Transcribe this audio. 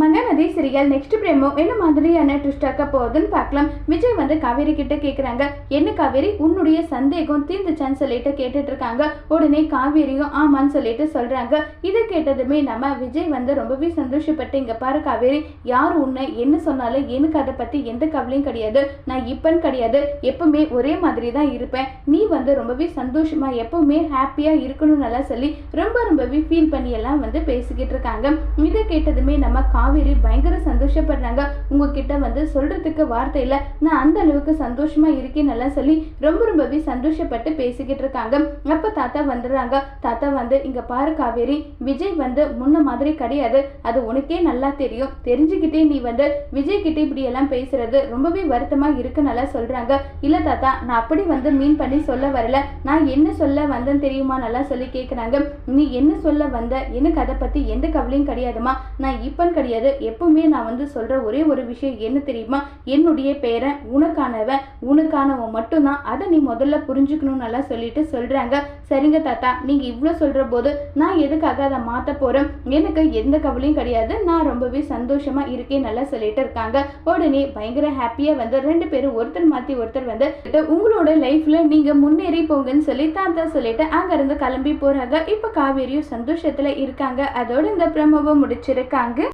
Mahanadi serial next பிரேமோ என்ன மாதிரியான ட்விஸ்டாக்க போகுதுன்னு பார்க்கலாம். விஜய் வந்து காவேரி கிட்ட கேட்குறாங்க என்ன காவேரி? உன்னுடைய சந்தேகம் தீர்ந்துச்சான்னு சொல்லிட்டு கேட்டுட்டு இருக்காங்க. உடனே காவேரியும் ஆமான்னு சொல்லிட்டு சொல்றாங்க. இதை கேட்டதுமே நம்ம விஜய் வந்து ரொம்பவே சந்தோஷப்பட்டு இங்க பாரு காவேரி யார் உன்னை? என்ன சொன்னாலும் எனக்கு அதை பத்தி எந்த கவலையும் கிடையாது. நான் இப்பன்னு கிடையாது. எப்பவுமே ஒரே மாதிரி தான் இருப்பேன். நீ வந்து ரொம்பவே சந்தோஷமா எப்பவுமே ஹாப்பியா இருக்கணும்னு நல்லா சொல்லி ரொம்ப ரொம்பவே ஃபீல் பண்ணி எல்லாம் வந்து பேசிக்கிட்டு இருக்காங்க. இதை கேட்டதுமே நம்ம கா காவேரி பயங்கர சந்தோஷப்படுறாங்க. உங்ககிட்ட வந்து சொல்றதுக்கு வார்த்தை இல்லை. நான் அந்த அளவுக்கு சந்தோஷமா இருக்கேன்னு எல்லாம் சொல்லி ரொம்ப ரொம்பவே சந்தோஷப்பட்டு பேசிக்கிட்டு இருக்காங்க. அப்ப தாத்தா வந்துடுறாங்க. தாத்தா வந்து இங்க பாரு காவேரி விஜய் வந்து முன்ன மாதிரி கிடையாது. அது உனக்கே நல்லா தெரியும். தெரிஞ்சுக்கிட்டே நீ வந்து விஜய் கிட்ட இப்படி எல்லாம் பேசுறது ரொம்பவே வருத்தமா இருக்கு நல்லா சொல்றாங்க. இல்ல தாத்தா நான் அப்படி வந்து மீன் பண்ணி சொல்ல வரல. நான் என்ன சொல்ல வந்தேன்னு தெரியுமா? நல்லா சொல்லி கேட்குறாங்க நீ என்ன சொல்ல வந்த? எனக்கு அதை பத்தி எந்த கவலையும் கிடையாதுமா நான் இப்பன்னு கிடையாது. எப்பவுமே நான் வந்து சொல்ற ஒரே ஒரு விஷயம் என்ன தெரியுமா? என்னுடைய பேரன் உனக்கானவன் உனக்கானவன் மட்டும்தான். அதை நீ முதல்ல புரிஞ்சுக்கணும்னு நல்லா சொல்லிட்டு சொல்றாங்க. சரிங்க தாத்தா நீங்க இவ்வளோ சொல்ற போது நான் எதுக்காக அதை மாற்ற போறேன்? எனக்கு எந்த கவலையும் கிடையாது. நான் ரொம்பவே சந்தோஷமா இருக்கேன் நல்லா சொல்லிட்டு இருக்காங்க. உடனே பயங்கர ஹாப்பியா வந்து ரெண்டு பேரும் ஒருத்தர் மாத்தி ஒருத்தர் வந்து உங்களோட லைஃப்ல நீங்க முன்னேறி போங்கன்னு சொல்லி தாத்தா சொல்லிட்டு அங்க இருந்து கிளம்பி போறாங்க. இப்போ காவேரியும் சந்தோஷத்துல இருக்காங்க. அதோட இந்த பிரமவை முடிச்சிருக்காங்க.